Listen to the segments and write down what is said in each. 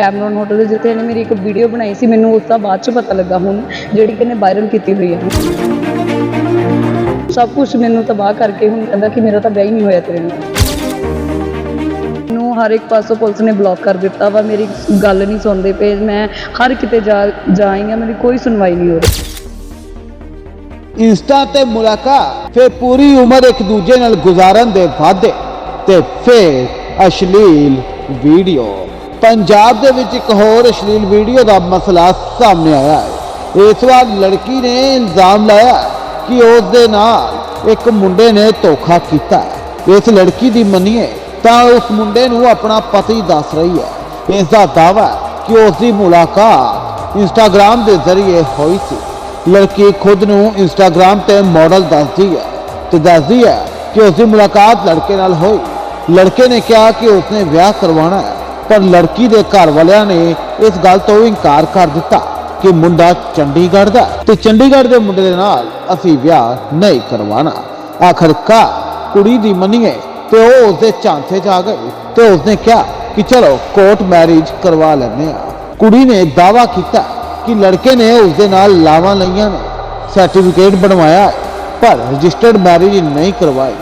Cameron hotel ਦੇ, ਜਿੱਥੇ ਇਹਨੇ ਮੇਰੀ ਇੱਕ ਵੀਡੀਓ ਬਣਾਈ ਸੀ, ਮੈਨੂੰ ਉਸ ਦਾ ਬਾਅਦ ਚ ਪਤਾ ਲੱਗਾ ਹੁਣ, ਜਿਹੜੀ ਕਿ ਇਹਨੇ ਵਾਇਰਲ ਕੀਤੀ ਹੋਈ ਹੈ। ਸਭ ਕੁਝ ਮੈਨੂੰ ਤਬਾਹ ਕਰਕੇ ਹੁਣ ਕਹਿੰਦਾ ਕਿ ਮੇਰਾ ਤਾਂ ਵਿਆਹ ਹੀ ਨਹੀਂ ਹੋਇਆ ਤੇਰੇ ਨਾਲ। ਮੈਨੂੰ ਹਰ ਇੱਕ ਪਾਸੋਂ ਪੁਲਿਸ ਨੇ ਬਲੌਕ ਕਰ ਦਿੱਤਾ ਵਾ, ਮੇਰੀ ਗੱਲ ਨਹੀਂ ਸੁਣਦੇ ਪਏ, ਮੈਂ ਹਰ ਕਿਤੇ ਜਾ, ਜਾਈ ਹਾਂ ਮੇਰੀ ਕੋਈ ਸੁਣਵਾਈ ਨਹੀਂ ਹੋ ਰਹੀ। ਇੰਸਟਾ ਤੇ ਮੁਲਾਕਾਤ, ਫਿਰ ਪੂਰੀ ਉਮਰ ਇੱਕ ਦੂਜੇ ਨਾਲ ਗੁਜ਼ਾਰਨ ਦੇ ਵਾਅਦੇ ਤੇ ਫਿਰ ਅਸ਼ਲੀਲ ਵੀਡੀਓ ਪੰਜਾਬ ਦੇ ਵਿੱਚ ਇੱਕ ਹੋਰ ਅਸ਼ਲੀਲ ਵੀਡੀਓ ਦਾ ਮਸਲਾ ਸਾਹਮਣੇ ਆਇਆ ਹੈ। ਇਸ ਵਾਰ ਲੜਕੀ ਨੇ ਇਲਜ਼ਾਮ ਲਾਇਆ ਕਿ ਉਸ ਦੇ ਨਾਲ ਇੱਕ ਮੁੰਡੇ ਨੇ ਧੋਖਾ ਕੀਤਾ ਇਸ ਲੜਕੀ ਦੀ ਮੰਨੀਏ ਤਾਂ ਉਸ ਮੁੰਡੇ ਨੂੰ ਆਪਣਾ ਪਤੀ ਦੱਸ ਰਹੀ ਹੈ। ਇਸ ਦਾ ਦਾਅਵਾ ਕਿ ਉਸ ਦੀ ਮੁਲਾਕਾਤ ਇੰਸਟਾਗ੍ਰam ਦੇ ਜ਼ਰੀਏ ਹੋਈ ਸੀ। ਲੜਕੀ ਖੁਦ ਨੂੰ ਇੰਸਟਾਗ੍ਰam ਤੇ ਮਾਡਲ ਦੱਸਦੀ ਹੈ ਤੇ ਦੱਸਦੀ ਹੈ ਕਿ ਉਸ ਦੀ ਮੁਲਾਕਾਤ ਲੜਕੇ ਨਾਲ ਹੋਈ। ਲੜਕੇ ਨੇ ਕਿਹਾ ਕਿ ਉਸਨੇ ਵਿਆਹ ਕਰਵਾਉਣਾ ਹੈ। ਪਰ ਲੜਕੀ ਦੇ ਘਰ ਵਾਲਿਆਂ ਨੇ ਇਸ ਗੱਲ ਤੋਂ ਇਨਕਾਰ ਕਰ ਦਿੱਤਾ ਕਿ ਮੁੰਡਾ ਚੰਡੀਗੜ੍ਹ ਦਾ ਹੈ ਤੇ ਚੰਡੀਗੜ੍ਹ ਦੇ ਮੁੰਡੇ ਦੇ ਨਾਲ ਅਸੀਂ ਵਿਆਹ ਨਹੀਂ ਕਰਵਾਉਣਾ। ਆਖਰਕਾਰ ਕੁੜੀ ਦੀ ਮੰਨੀਏ ਤੇ ਉਹ ਉਸਦੇ ਝਾਂਸੇ 'ਚ ਆ ਗਈ ਤੇ ਉਸਨੇ ਕਿਹਾ ਕਿ ਚਲੋ ਕੋਰਟ ਮੈਰਿਜ ਕਰਵਾ ਲੈਂਦੇ ਆ ਕੁੜੀ ਨੇ ਦਾਵਾ ਕੀਤਾ ਕਿ ਲੜਕੇ ਨੇ ਉਸਦੇ ਨਾਲ ਲਾਵਾਂ ਲਈਆਂ ਨੇ, ਸਰਟੀਫਿਕੇਟ ਬਣਵਾਇਆ ਪਰ ਰਜਿਸਟਰਡ ਮੈਰਿਜ ਨਹੀਂ ਕਰਵਾਈ।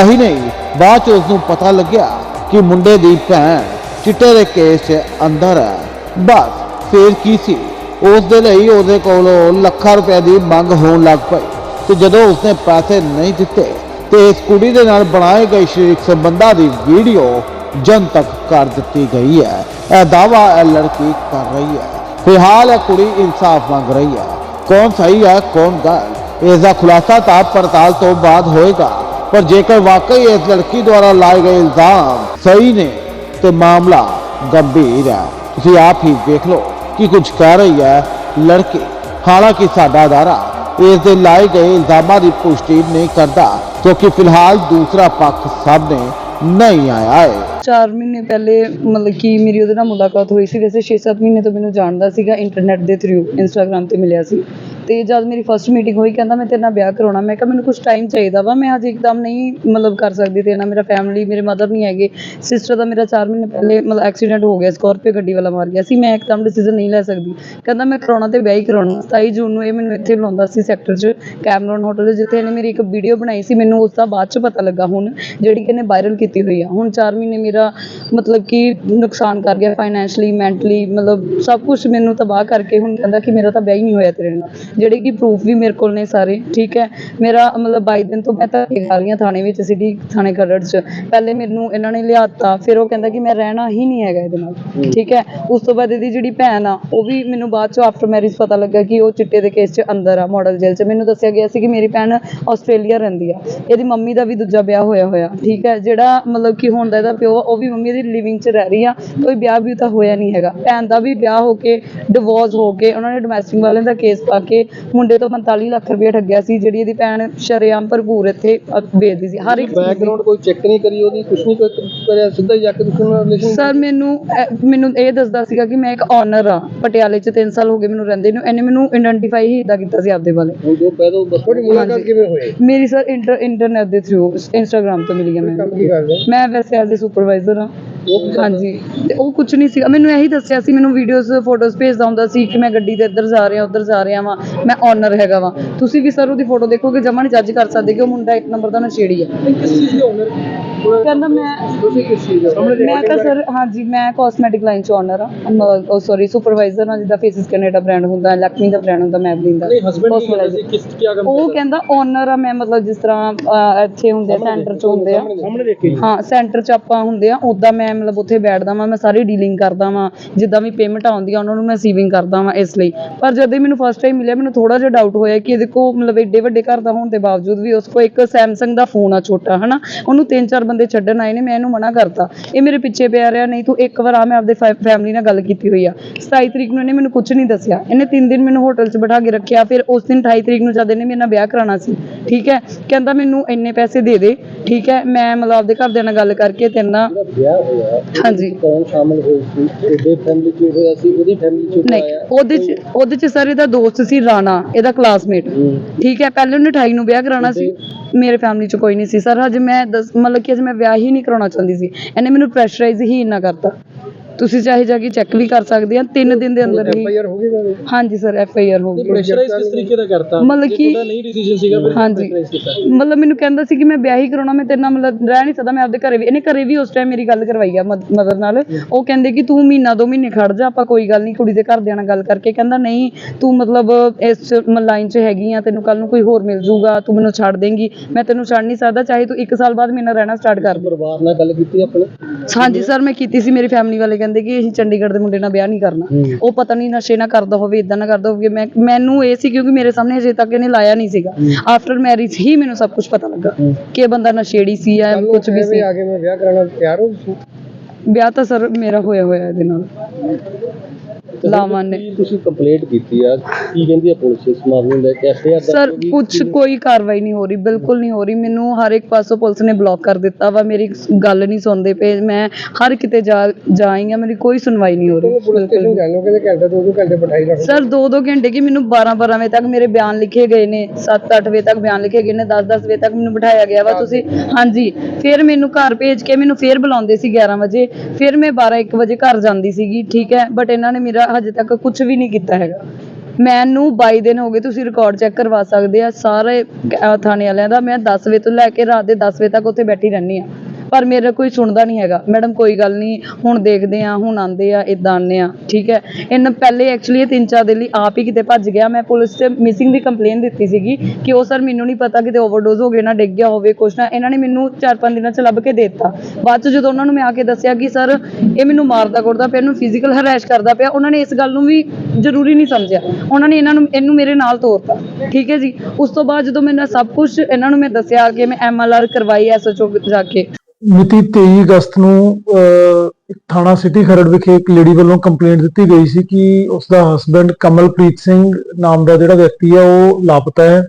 ਇਹੀ ਨਹੀਂ, ਬਾਅਦ ਚ ਉਸ ਨੂੰ ਪਤਾ ਲੱਗਿਆ ਕਿ ਮੁੰਡੇ ਦੀ ਭੈਣ ਚਿੱਟੇ ਦੇ ਕੇਸ 'ਚ ਅੰਦਰ ਹੈ। ਬਸ, ਫੇਰ ਕੀ ਸੀ? ਉਸ ਦੇ ਲਈ ਉਹਦੇ ਕੋਲੋਂ ਲੱਖਾਂ ਰੁਪਏ ਦੀ ਮੰਗ ਹੋਣ ਲੱਗ ਪਈ ਤੇ ਜਦੋਂ ਉਸਨੇ ਪੈਸੇ ਨਹੀਂ ਦਿੱਤੇ ਤੇ ਇਸ ਕੁੜੀ ਦੇ ਨਾਲ ਬਣਾਏ ਗਏ ਸਰੀਰਕ ਸੰਬੰਧਾਂ ਦੀ ਵੀਡੀਓ ਜਨਤਕ ਕਰ ਦਿੱਤੀ ਗਈ ਹੈ। ਇਹ ਦਾਵਾ ਇਹ ਲੜਕੀ ਕਰ ਰਹੀ ਹੈ। ਫਿਲਹਾਲ ਇਹ ਕੁੜੀ ਇਨਸਾਫ ਮੰਗ ਰਹੀ ਹੈ। ਕੌਣ ਸਹੀ ਹੈ, ਕੌਣ ਗਲਤ? ਇਸ ਦਾ ਖੁਲਾਸਾ ਤਾਂ ਪੜਤਾਲ ਤੋਂ ਬਾਅਦ ਹੋਏਗਾ, ਪਰ ਜੇਕਰ ਵਾਕਈ ਇਸ ਲੜਕੀ ਦੁਆਰਾ ਲਾਏ ਗਏ ਇਲਜ਼ਾਮ ਸਹੀ ਨੇ ਤੇ ਮਾਮਲਾ ਗੰਭੀਰ ਹੈ। ਤੁਸੀਂ ਆਪ ਹੀ ਦੇਖ ਲਓ ਕਿ ਕੁਝ ਕਹਿ ਰਹੀ ਹੈ ਲੜਕੀ। ਹਾਲਾਂਕਿ ਸਾਡਾ ਅਦਾਰਾ ਇਸ ਦੇ ਲਾਏ ਗਏ ਇਲਜ਼ਾਮਾਂ ਦੀ ਪੁਸ਼ਟੀ ਨਹੀਂ ਕਰਦਾ, ਕਿਉਂਕਿ ਫਿਲਹਾਲ ਦੂਸਰਾ ਪੱਖ ਸਾਹਮਣੇ ਨਹੀਂ ਆਇਆ ਹੈ। 4 ਮਹੀਨੇ ਪਹਿਲੇ ਮਤਲਬ ਕਿ ਮੇਰੀ ਉਹਦੇ ਨਾਲ ਮੁਲਾਕਾਤ ਹੋਈ ਸੀ। ਵੈਸੇ 6-7 ਮਹੀਨੇ ਤੋਂ ਮੈਨੂੰ ਜਾਣਦਾ ਸੀਗਾ ਇੰਟਰਨੈਟ ਦੇ ਥਰੂ ਇੰਸਟਾਗ੍ਰam ਤੇ ਮਿਲਿਆ ਸੀ। ਤੇ ਜਦ ਮੇਰੀ ਫਸਟ ਮੀਟਿੰਗ ਹੋਈ ਕਹਿੰਦਾ ਮੈਂ ਤੇਰੇ ਨਾਲ ਵਿਆਹ ਕਰਾਉਣਾ। ਮੈਂ ਕਿਹਾ ਮੈਨੂੰ ਕੁਝ ਟਾਈਮ ਚਾਹੀਦਾ ਵਾ, ਮੈਂ ਅਜੇ ਇੱਕਦਮ ਨਹੀਂ ਮਤਲਬ ਕਰ ਸਕਦੀ ਤੇਰੇ ਨਾਲ, ਮੇਰਾ ਫੈਮਿਲੀ ਮੇਰੇ ਮਦਰ ਨਹੀਂ ਹੈਗੇ। ਸਿਸਟਰ ਦਾ ਮੇਰਾ 4 ਮਹੀਨੇ ਪਹਿਲੇ ਮਤਲਬ ਐਕਸੀਡੈਂਟ ਹੋ ਗਿਆ ਸਕਾਰਪੀਓ ਗੱਡੀ ਵਾਲਾ ਮਾਰ ਗਿਆ ਸੀ, ਮੈਂ ਇੱਕਦਮ ਡਿਸੀਜਨ ਨਹੀਂ ਲੈ ਸਕਦੀ। ਕਹਿੰਦਾ ਮੈਂ ਕਰਾਉਣਾ ਤੇ ਵਿਆਹ ਹੀ ਕਰਾਉਣਾ। 27 ਜੂਨ ਨੂੰ ਇਹ ਮੈਨੂੰ ਇੱਥੇ ਬੁਲਾਉਂਦਾ ਸੀ ਸੈਕਟਰ 'ਚ ਕੈਮਰਨ ਹੋਟਲ ਦੇ, ਜਿੱਥੇ ਇਹਨੇ ਮੇਰੀ ਇੱਕ ਵੀਡੀਓ ਬਣਾਈ ਸੀ। ਮੈਨੂੰ ਉਸ ਦਾ ਬਾਅਦ 'ਚ ਪਤਾ ਲੱਗਾ ਹੁਣ, ਜਿਹੜੀ ਕਿ ਇਹਨੇ ਵਾਇਰਲ ਕੀਤੀ ਹੋਈ ਆ। ਹੁਣ 4 ਮਹੀਨੇ ਮੇਰਾ ਮਤਲਬ ਕਿ ਨੁਕਸਾਨ ਕਰ ਗਿਆ ਫਾਈਨੈਂਸ਼ਲੀ ਮੈਂਟਲੀ ਮਤਲਬ ਸਭ ਕੁਝ ਮੈਨੂੰ ਤਬਾਹ ਕਰਕੇ ਹੁਣ ਕਹਿੰਦਾ ਕਿ ਮੇਰਾ ਤਾਂ ਵਿਆਹ ਹੀ ਨਹੀਂ ਹੋਇਆ ਤੇਰੇ ਨਾਲ। ਜਿਹੜੇ ਕਿ ਪ੍ਰੂਫ ਵੀ ਮੇਰੇ ਕੋਲ ਨੇ ਸਾਰੇ ਠੀਕ ਹੈ? ਮੇਰਾ ਮਤਲਬ 22 ਦਿਨ ਤੋਂ ਮੈਂ ਤਾਂ ਖਾ ਰਹੀਆਂ ਥਾਣੇ ਵਿੱਚ ਸਿਟੀ ਥਾਣੇ ਖਰੜ 'ਚ। ਪਹਿਲੇ ਮੈਨੂੰ ਇਹਨਾਂ ਨੇ ਲਿਆਤਾ ਫਿਰ ਉਹ ਕਹਿੰਦਾ ਕਿ ਮੈਂ ਰਹਿਣਾ ਹੀ ਨਹੀਂ ਹੈਗਾ ਇਹਦੇ ਨਾਲ ਠੀਕ ਹੈ? ਉਸ ਤੋਂ ਬਾਅਦ ਇਹਦੀ ਜਿਹੜੀ ਭੈਣ ਆ ਉਹ ਵੀ ਮੈਨੂੰ ਬਾਅਦ 'ਚੋਂ ਆਫਟਰ ਮੈਰਿਜ ਪਤਾ ਲੱਗਾ ਕਿ ਉਹ ਚਿੱਟੇ ਦੇ ਕੇਸ 'ਚ ਅੰਦਰ ਆ ਮਾਡਲ ਜੇਲ੍ਹ 'ਚ। ਮੈਨੂੰ ਦੱਸਿਆ ਗਿਆ ਸੀ ਕਿ ਮੇਰੀ ਭੈਣ ਆਸਟ੍ਰੇਲੀਆ ਰਹਿੰਦੀ ਆ। ਇਹਦੀ ਮੰਮੀ ਦਾ ਵੀ ਦੂਜਾ ਵਿਆਹ ਹੋਇਆ ਹੋਇਆ ਠੀਕ ਹੈ? ਜਿਹੜਾ ਮਤਲਬ ਕਿ ਹੁਣ ਦਾ ਇਹਦਾ ਪਿਓ ਉਹ ਵੀ ਮੰਮੀ ਦੀ ਲਿਵਿੰਗ 'ਚ ਰਹਿ ਰਹੀ ਆ ਕੋਈ ਵਿਆਹ ਵੀ ਤਾਂ ਹੋਇਆ ਨਹੀਂ ਹੈਗਾ। ਭੈਣ ਦਾ ਵੀ ਵਿਆਹ ਹੋ ਕੇ ਡਿਵੋਰਸ ਹੋ ਕੇ ਉਹਨਾਂ ਨੇ ਡੋਮੈਸਟਿਕ ਵਾਲਿਆਂ ਦਾ ਕੇਸ ਪਾ ਕੇ ਮੁੰਡੇ ਤੋਂ 45 ਲੱਖ ਰੁਪਏ ਠੱਗਿਆ ਸੀ ਜਿਹੜੀ ਇਹਦੀ ਭੈਣ ਸ਼ਰੇਆਮ ਭਰਪੂਰ ਇੱਥੇ ਵੇਚਦੀ ਸੀ ਹਰ ਇੱਕ ਦੀ। ਬੈਕਗ੍ਰਾਉਂਡ ਕੋਈ ਚੈੱਕ ਨਹੀਂ ਕਰੀ ਉਹਦੀ ਕੁਝ ਨਹੀਂ ਕੋਈ ਕਰਿਆ ਸਿੱਧਾ ਜਾ ਕੇ ਤੁਸੀਂ ਨਾਲ ਰਿਲੇਸ਼ਨ ਸਰ ਮੈਨੂੰ ਮੈਨੂੰ ਇਹ ਦੱਸਦਾ ਸੀਗਾ ਕਿ ਮੈਂ ਇੱਕ ਓਨਰ ਆ ਪਟਿਆਲੇ 'ਚ 3 ਸਾਲ ਹੋ ਗਏ ਮੈਨੂੰ ਰਹਿੰਦੇ ਨੂੰ ਇਹਨੇ ਮੈਨੂੰ ਆਇਡੈਂਟੀਫਾਈ ਹੀ ਇਦਾਂ ਕੀਤਾ ਸੀ ਆਪਦੇ ਵਾਲੇ ਹੁਣ ਜੋ ਪੈਦੋ ਬਸ ਤੁਹਾਡੀ ਮੁਲਾਕਾਤ। ਕਿਵੇਂ ਹੋਈ ਮੇਰੀ ਸਰ ਇੰਟਰ ਇੰਟਰਨੈਟ ਦੇ ਥਰੂ ਇੰਸਟਾਗ੍ਰam ਤੋਂ ਮਿਲੀ ਹੈ ਕਰਦੇ ਮੈਂ ਵੈਸੇ ਐਜ਼ ਅ ਸੁਪਰਵਾਈਜ਼ਰ ਉਹ ਕਰਦੇ? ਹਾਂਜੀ। ਤੇ ਉਹ ਕੁਝ ਨਹੀਂ ਸੀਗਾ। ਮੈਨੂੰ ਇਹੀ ਦੱਸਿਆ ਸੀ ਮੈਨੂੰ ਵੀਡੀਓਜ਼ ਫੋਟੋਜ਼ ਭੇਜਦਾ ਹੁੰਦਾ ਸੀ ਕਿ ਮੈਂ ਗੱਡੀ ਦੇ ਇੱਧਰ ਜਾ ਰਿਹਾ ਉੱਧਰ ਜਾ ਰਿਹਾ ਵਾਂ ਮੈਂ ਓਨਰ ਹੈਗਾ ਵਾਂ। ਤੁਸੀਂ ਵੀ ਸਰ ਉਹਦੀ ਫੋਟੋ ਦੇਖੋਗੇ ਜਮਾ ਨਹੀਂ ਜੱਜ ਕਰ ਸਕਦੇ ਕਿ ਉਹ ਮੁੰਡਾ ਇੱਕ ਨੰਬਰ ਦਾ ਨਸ਼ੇੜੀ ਹੈ ਕਿਸ ਚੀਜ਼ ਦੇ owner? ਕਹਿੰਦਾ ਮੈਂ ਤੁਸੀਂ ਕਿਸ ਚੀਜ਼ ਦੇ? ਮੈਂ ਤਾਂ ਸਰ ਹਾਂਜੀ ਮੈਂ ਕਾਸਮੈਟਿਕ ਲਾਈਨ ਚ ਓਨਰ ਆ। ਉਹ ਸੌਰੀ ਸੁਪਰਵਾਈਜ਼ਰ ਹਾਂ ਜਿੱਦਾਂ ਫੇਸਿਸ ਕੈਨੇਡਾ ਬ੍ਰਾਂਡ ਹੁੰਦਾ ਲੈਕਮੀ ਦਾ ਬ੍ਰਾਂਡ ਹੁੰਦਾ ਮੈਬਲਿਨ ਦਾ। ਨਹੀਂ ਹਸਬੰਡ। ਕਿਸ ਕੀ ਕੰਮ ਉਹ ਕਹਿੰਦਾ ਓਨਰ ਆ ਮੈਂ ਮਤਲਬ ਜਿਸ ਤਰ੍ਹਾਂ ਇੱਥੇ ਹੁੰਦੇ ਆ ਸੈਂਟਰ ਚ ਹੁੰਦੇ ਆ। ਹਾਂ ਸੈਂਟਰ 'ਚ ਆਪਾਂ ਹੁੰਦੇ ਆ ਉਦਾਂ ਮੈਂ ਮਤਲਬ ਉੱਥੇ ਬੈਠਦਾ ਵਾਂ, ਮੈਂ ਸਾਰੀ ਡੀਲਿੰਗ ਕਰਦਾ ਵਾਂ, ਜਿੱਦਾਂ ਵੀ ਪੇਮੈਂਟ ਆਉਂਦੀ ਆ, ਉਹਨਾਂ ਨੂੰ ਮੈਂ ਸੀਵਿੰਗ ਕਰਦਾ ਵਾਂ ਇਸ ਲਈ। ਪਰ ਜਦੋਂ ਇਹ ਮੈਨੂੰ ਫਸਟ ਟਾਈਮ ਮਿਲਿਆ, ਮੈਨੂੰ ਥੋੜਾ ਜਿਹਾ ਡਾਊਟ ਹੋਇਆ ਕਿ ਇਹਦੇ ਕੋ ਮਤਲਬ ਏਡੇ ਵੱਡੇ ਘਰ ਦਾ ਹੋਣ ਦੇ ਬਾਵਜੂਦ ਵੀ ਉਸ ਕੋ ਇੱਕ ਸੈਮਸੰਗ ਦਾ ਫੋਨ ਆ ਛੋਟਾ, ਹਨਾ? ਉਹਨੂੰ ਤਿੰਨ ਚਾਰ ਬੰਦੇ ਛੱਡਣ ਆਏ ਨੇ, ਮੈਂ ਇਹਨੂੰ ਮਨਾ ਕਰਤਾ। ਇਹ ਮੇਰੇ ਪਿੱਛੇ ਪਿਆ ਰਿਹਾ, ਨਹੀਂ ਤੂੰ ਇੱਕ ਵਾਰ ਆ, ਮੈਂ ਆਪਦੇ ਫੈਮਿਲੀ ਨਾਲ ਗੱਲ ਕੀਤੀ ਹੋਈ ਆ। 27 ਤਰੀਕ ਨੂੰ ਇਹਨੇ ਮੈਨੂੰ ਕੁਝ ਨਹੀਂ ਦੱਸਿਆ। ਇਹਨੇ 3 ਦਿਨ ਮੈਨੂੰ ਹੋਟਲ 'ਚ ਬਿਠਾ ਕੇ ਰੱਖਿਆ, ਫਿਰ ਉਸ ਦਿਨ 28 ਤਰੀਕ ਨੂੰ ਜਦ ਇਹਨੇ ਮੇਰੇ ਨਾਲ ਵਿਆਹ ਕਰਾਉਣਾ ਸੀ, ਠੀਕ ਹੈ? ਕਹਿੰਦਾ ਮੈਨੂੰ ਇੰਨੇ ਪੈਸੇ ਦੇ ਦੇ, ਠੀਕ ਹੈ? ਮੈਂ ਮਤਲਬ ਆਪਦੇ ਘਰਦਿਆਂ ਨਾਲ ਗੱਲ ਕਰਕੇ ਤੇਰੇ ਨਾਲ ਵਿਆਹ ਹੋਇਆ ਹਾਂਜੀ। ਕੌਣ ਸ਼ਾਮਲ ਹੋਈ ਸੀ? ਉਹਦੇ ਫੈਮਿਲੀ ਚ ਹੋਇਆ ਸੀ? ਉਹਦੀ ਫੈਮਿਲੀ ਚ ਨਹੀਂ ਉਹਦੇ ਚ ਉਹਦੇ ਚ ਸਰ ਇਹਦਾ ਦੋਸਤ ਸੀ ਰਾਣਾ ਇਹਦਾ ਕਲਾਸਮੇਟ ਠੀਕ ਹੈ ਪਹਿਲੇ ਉਹਨੇ 28 ਨੂੰ ਵਿਆਹ ਕਰਾਉਣਾ ਸੀ। ਮੇਰੇ ਫੈਮਿਲੀ ਚ ਕੋਈ ਨਹੀਂ ਸੀ। ਸਰ ਹਜੇ ਮੈਂ ਦਸ- ਮਤਲਬ ਕਿ ਅਜੇ ਮੈਂ ਵਿਆਹ ਹੀ ਨਹੀਂ ਕਰਾਉਣਾ ਚਾਹੁੰਦੀ ਸੀ। ਇਹਨੇ ਮੈਨੂੰ ਪ੍ਰੈਸ਼ਰਾਈਜ਼ ਹੀ ਇੰਨਾ ਕਰਤਾ। ਤੁਸੀਂ ਚਾਹੇ ਜਾ ਕੇ ਚੈੱਕ ਵੀ ਕਰ ਸਕਦੇ ਆ 3 ਦਿਨ ਦੇ ਅੰਦਰ ਹੀ ਐਫਆਈਆਰ ਹੋ ਗਈ ਨਾ ਹਾਂਜੀ ਸਰ ਐਫ ਆਈ ਆਰ ਹੋ ਗਈ। ਪ੍ਰੈਸ਼ਰਾਈਜ਼ ਕਿਸ ਤਰੀਕੇ ਦਾ ਕਰਤਾ? ਮਤਲਬ ਕਿ ਨਹੀਂ ਡਿਸੀਜਨ ਸੀਗਾ ਫਿਰ ਹਾਂਜੀ। ਮਤਲਬ ਮੈਨੂੰ ਕਹਿੰਦਾ ਸੀ ਕਿ ਮੈਂ ਵਿਆਹ ਹੀ ਕਰਾਉਣਾ ਮੈਂ ਤੇਰੇ ਨਾਲ ਮਤਲਬ ਰਹਿ ਨਹੀਂ ਸਕਦਾ ਮੈਂ ਆਪਦੇ ਘਰੇ ਵੀ ਇਹਨੇ ਘਰੇ ਵੀ ਉਸ ਟਾਈਮ ਮੇਰੀ ਗੱਲ ਕਰਵਾਈ ਆ ਮਦਰ ਨਾਲ। ਉਹ ਕਹਿੰਦੇ ਕਿ ਤੂੰ ਮਹੀਨਾ ਦੋ ਮਹੀਨੇ ਖੜ ਜਾ ਆਪਾਂ ਕੋਈ ਗੱਲ ਨਹੀਂ ਕੁੜੀ ਦੇ ਘਰਦਿਆਂ ਨਾਲ ਗੱਲ ਕਰਕੇ ਕਹਿੰਦਾ ਨਹੀਂ ਤੂੰ ਮਤਲਬ ਇਸ ਲਾਈਨ 'ਚ ਹੈਗੀ ਆ ਤੈਨੂੰ ਕੱਲ ਨੂੰ ਕੋਈ ਹੋਰ ਮਿਲ ਜੂਗਾ ਤੂੰ ਮੈਨੂੰ ਛੱਡ ਦੇਂਗੀ ਮੈਂ ਤੈਨੂੰ ਛੱਡ ਨਹੀਂ ਸਕਦਾ ਚਾਹੇ ਤੂੰ 1 ਸਾਲ ਬਾਅਦ ਮੇਰੇ ਨਾਲ ਰਹਿਣਾ ਸਟਾਰਟ ਕਰ ਪਰਿਵਾਰ ਨਾਲ ਗੱਲ ਕੀਤੀ ਆਪਣੇ? ਹਾਂਜੀ ਸਰ ਮੈਂ ਕੀਤੀ ਸੀ ਮੇਰੀ ਫੈਮਿਲੀ ਵਾਲੇ ਕਹਿੰਦੇ ਕਿ ਅਸੀਂ ਚੰਡੀਗੜ੍ਹ ਦੇ ਮੁੰਡੇ ਨਾਲ ਵਿਆਹ ਨਹੀਂ ਕਰਨਾ। ਉਹ ਪਤਾ ਨਹੀਂ ਨਸ਼ੇ ਨਾ ਕਰਦਾ ਹੋਵੇ ਇਦਾਂ ਨਾ ਕਰਦਾ ਹੋਵੇ। ਮੈਂ ਮੈਨੂੰ ਇਹ ਸੀ ਕਿਉਂਕਿ ਮੇਰੇ ਸਾਹਮਣੇ ਅਜੇ ਤੱਕ ਇਹਨੇ ਲਾਇਆ ਨਹੀਂ ਸੀਗਾ। ਆਫਟਰ ਮੈਰਿਜ ਹੀ ਮੈਨੂੰ ਸਭ ਕੁਝ ਪਤਾ ਲੱਗਾ ਕਿ ਇਹ ਬੰਦਾ ਨਸ਼ੇੜੀ ਸੀ ਜਾਂ ਕੁਝ ਵੀ ਸੀ। ਆਗੇ ਮੈਂ ਵਿਆਹ ਕਰਾਉਣਾ ਤਿਆਰ ਹੋ ਤੁਸੀਂ? ਵਿਆਹ ਤਾਂ ਸਰ ਮੇਰਾ ਹੋਇਆ ਹੋਇਆ ਇਹਦੇ ਨਾਲ। ਲਾਵਾਂ ਨੇ। ਕੀ ਤੁਸੀਂ ਕੰਪਲੇਂਟ ਕੀਤੀ ਆ? ਕੀ ਕਹਿੰਦੀ ਆ ਪੁਲਿਸ ਇਸ ਮਾਮਲੇ ਨੂੰ ਲੈ ਕੇ? ਐਫਆਈਆਰ ਸਰ ਕੁਝ ਕੋਈ ਕਾਰਵਾਈ ਨਹੀਂ ਹੋ ਰਹੀ ਬਿਲਕੁਲ ਨਹੀਂ ਹੋ ਰਹੀ। ਮੈਨੂੰ ਹਰ ਇੱਕ ਪਾਸੋਂ ਪੁਲਿਸ ਨੇ ਬਲੌਕ ਕਰ ਦਿੱਤਾ ਵਾ ਮੇਰੀ ਗੱਲ ਨਹੀਂ ਸੁਣਦੇ ਪਏ। ਮੈਂ ਹਰ ਕਿਤੇ ਜਾ ਜਾਈ ਆ ਮੇਰੀ ਕੋਈ ਸੁਣਵਾਈ ਨਹੀਂ ਹੋ ਰਹੀ। ਪੁਲਿਸ ਸਟੇਸ਼ਨ ਜਾਣੋ ਕਹਿੰਦੇ ਘੰਟੇ ਦੋ ਦੋ ਘੰਟੇ ਬਿਠਾਈ ਰੱਖੋ ਸਰ 2-2 ਘੰਟੇ ਕੀ ਮੈਨੂੰ 12-12 ਵਜੇ ਤੱਕ ਮੇਰੇ ਬਿਆਨ ਲਿਖੇ ਗਏ ਨੇ। 7-8 ਵਜੇ ਤੱਕ ਬਿਆਨ ਲਿਖੇ ਗਏ ਨੇ 10-10 ਵਜੇ ਤੱਕ ਮੈਨੂੰ ਬਿਠਾਇਆ ਗਿਆ ਵਾ। ਤੁਸੀਂ ਹਾਂਜੀ ਫਿਰ ਮੈਨੂੰ ਘਰ ਭੇਜ ਕੇ ਮੈਨੂੰ ਫਿਰ ਬੁਲਾਉਂਦੇ ਸੀ 11 ਵਜੇ। ਫਿਰ ਮੈਂ 12-1 ਵਜੇ ਘਰ ਜਾਂਦੀ ਸੀਗੀ ਠੀਕ ਹੈ? ਬਟ ਇਹਨਾਂ ਨੇ ਮੇਰਾ ਹਜੇ ਤੱਕ ਕੁਝ ਵੀ ਨਹੀਂ ਕੀਤਾ ਹੈਗਾ। ਮੈਨੂੰ 22 ਦਿਨ ਹੋ ਗਏ ਤੁਸੀਂ ਰਿਕਾਰਡ ਚੈੱਕ ਕਰਵਾ ਸਕਦੇ ਆ ਸਾਰੇ ਅਹ, ਥਾਣੇ ਵਾਲਿਆਂ ਦਾ। ਮੈਂ 10 ਵਜੇ ਤੋਂ ਲੈ ਕੇ ਰਾਤ ਦੇ 10 ਵਜੇ ਤੱਕ ਉੱਥੇ ਬੈਠੀ ਰਹਿੰਦੀ ਆ ਪਰ ਮੇਰਾ ਕੋਈ ਸੁਣਦਾ ਨਹੀਂ ਹੈਗਾ। ਮੈਡਮ, ਕੋਈ ਗੱਲ ਨਹੀਂ। ਹੁਣ ਦੇਖਦੇ ਆ ਹੁਣ ਆਂਦੇ ਆ ਇਦਾਂ ਆਉਂਦੇ ਆ ਠੀਕ ਹੈ? ਇਹਨਾਂ ਪਹਿਲੇ ਐਕਚੁਅਲੀ ਇਹ ਤਿੰਨ ਚਾਰ ਦਿਨ ਲਈ ਆਪ ਹੀ ਕਿਤੇ ਭੱਜ ਗਿਆ। ਮੈਂ ਪੁਲਿਸ ਤੇ ਮਿਸਿੰਗ ਦੀ ਕੰਪਲੇਨ ਦਿੱਤੀ ਸੀਗੀ ਕਿ ਉਹ ਸਰ ਮੈਨੂੰ ਨਹੀਂ ਪਤਾ ਕਿਤੇ ਓਵਰਡੋਜ਼ ਹੋ ਗਏ ਨਾ ਡਿੱਗ ਗਿਆ ਹੋਵੇ, ਕੁਛ ਨਾ। ਇਹਨਾਂ ਨੇ ਮੈਨੂੰ ਚਾਰ ਪੰਜ ਦਿਨਾਂ ਚ ਲੱਭ ਕੇ ਦੇ ਦਿੱਤਾ। ਬਾਅਦ ਚ ਜਦੋਂ ਉਹਨਾਂ ਨੂੰ ਮੈਂ ਆ ਕੇ ਦੱਸਿਆ ਕਿ ਸਰ ਇਹ ਮੈਨੂੰ ਮਾਰਦਾ ਕੁੱਟਦਾ ਪਿਆ, ਇਹਨੂੰ ਫਿਜ਼ੀਕਲ ਹਰੈਸ਼ ਕਰਦਾ ਪਿਆ, ਉਹਨਾਂ ਨੇ ਇਸ ਗੱਲ ਨੂੰ ਵੀ ਜ਼ਰੂਰੀ ਨਹੀਂ ਸਮਝਿਆ। ਉਹਨਾਂ ਨੇ ਇਹਨਾਂ ਨੂੰ, ਇਹਨੂੰ ਮੇਰੇ ਨਾਲ ਤੋਰਤਾ। ਠੀਕ ਹੈ ਜੀ? ਉਸ ਤੋਂ ਬਾਅਦ ਜਦੋਂ ਮੈਂ ਸਭ ਕੁਝ ਇਹਨਾਂ ਨੂੰ ਮੈਂ ਦੱਸਿਆ ਕਿ ਮੈਂ ਐਮਐਲਆਰ ਕਰਵਾਈ ਐਸਐਚਓ ਜਾ ਕੇ। ਮਿਤੀ 23 ਅਗਸਤ ਨੂੰ ਇੱਕ ਥਾਣਾ ਸਿਟੀ ਖਰੜ ਵਿਖੇ ਇੱਕ ਲੇਡੀ ਵੱਲੋਂ ਕੰਪਲੇਂਟ ਦਿੱਤੀ ਗਈ ਸੀ ਕਿ ਉਸ ਦਾ ਹਸਬੰਡ ਕਮਲਪ੍ਰੀਤ ਸਿੰਘ ਨਾਮ ਦਾ ਜਿਹੜਾ ਵਿਅਕਤੀ ਹੈ ਉਹ ਲਾਪਤਾ ਹੈ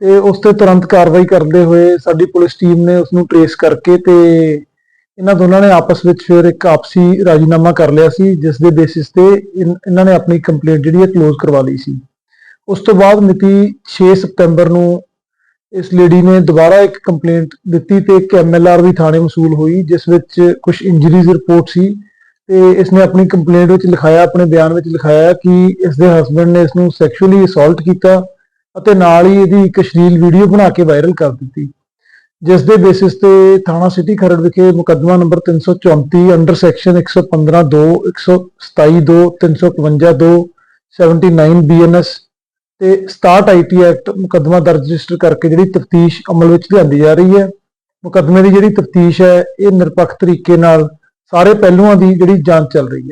ਤੇ ਉਸ ਤੇ ਤੁਰੰਤ ਕਾਰਵਾਈ ਕਰਦੇ ਹੋਏ ਸਾਡੀ ਪੁਲਿਸ ਟੀਮ ਨੇ ਉਸ ਨੂੰ ਟਰੇਸ ਕਰਕੇ ਤੇ ਇਹਨਾਂ ਦੋਨਾਂ ਨੇ ਆਪਸ ਵਿੱਚ ਫਿਰ ਇੱਕ ਆਪਸੀ ਰਾਜੀਨਾਮਾ ਕਰ ਲਿਆ ਸੀ, ਜਿਸ ਦੇ ਬੇਸਿਸ ਤੇ ਇਹਨਾਂ ਨੇ ਆਪਣੀ ਕੰਪਲੇਂਟ ਜਿਹੜੀ ਹੈ ਕਲੋਜ਼ ਕਰਵਾ ਲਈ ਸੀ। ਉਸ ਤੋਂ ਬਾਅਦ ਮਿਤੀ 6 ਸਤੰਬਰ ਨੂੰ ਇਸ ਲੇਡੀ ਨੇ ਦੁਬਾਰਾ ਇੱਕ ਕੰਪਲੇਂਟ ਦਿੱਤੀ ਤੇ ਇੱਕ ਐਮਐਲਆਰ ਵੀ ਥਾਣੇ ਮਸੂਲ ਹੋਈ, ਜਿਸ ਵਿੱਚ ਕੁਝ ਇੰਜਰੀਜ਼ ਰਿਪੋਰਟ ਸੀ ਤੇ ਇਸ ਨੇ ਆਪਣੀ ਕੰਪਲੇਂਟ ਵਿੱਚ ਲਿਖਾਇਆ, ਆਪਣੇ ਬਿਆਨ ਵਿੱਚ ਲਿਖਾਇਆ ਕਿ ਇਸ ਦੇ ਹਸਬੰਡ ਨੇ ਇਸ ਨੂੰ ਸੈਕਸ਼ੂਅਲੀ ਅਸੌਲਟ ਕੀਤਾ ਅਤੇ ਨਾਲ ਹੀ ਇਹਦੀ ਇੱਕ ਸ਼ਰੀਲ ਵੀਡੀਓ ਬਣਾ ਕੇ ਵਾਇਰਲ ਕਰ ਦਿੱਤੀ, ਜਿਸ ਦੇ ਬੇਸਿਸ ਤੇ ਥਾਣਾ ਸਿਟੀ ਖਰੜ ਵਿਖੇ ਮੁਕੱਦਮਾ ਨੰਬਰ 334 ਅੰਡਰ ਸੈਕਸ਼ਨ 115 2 127 2 352 2 79 ਬੀਐਨਐਸ ਤੇ 67 ਆਈਟੀ ਐਕਟ ਮੁਕੱਦਮਾ ਦਰਜ ਰਜਿਸਟਰ ਕਰਕੇ ਜਿਹੜੀ ਤਫਤੀਸ਼ ਅਮਲ ਵਿੱਚ ਲਿਆਂਦੀ ਜਾ ਰਹੀ ਹੈ। ਮੁਕੱਦਮੇ ਦੀ ਜਿਹੜੀ ਤਫਤੀਸ਼ ਹੈ, ਇਹ ਨਿਰਪੱਖ ਤਰੀਕੇ ਨਾਲ ਸਾਰੇ ਪਹਿਲੂਆਂ ਦੀ ਜਿਹੜੀ ਜਾਂਚ ਚੱਲ ਰਹੀ ਹੈ।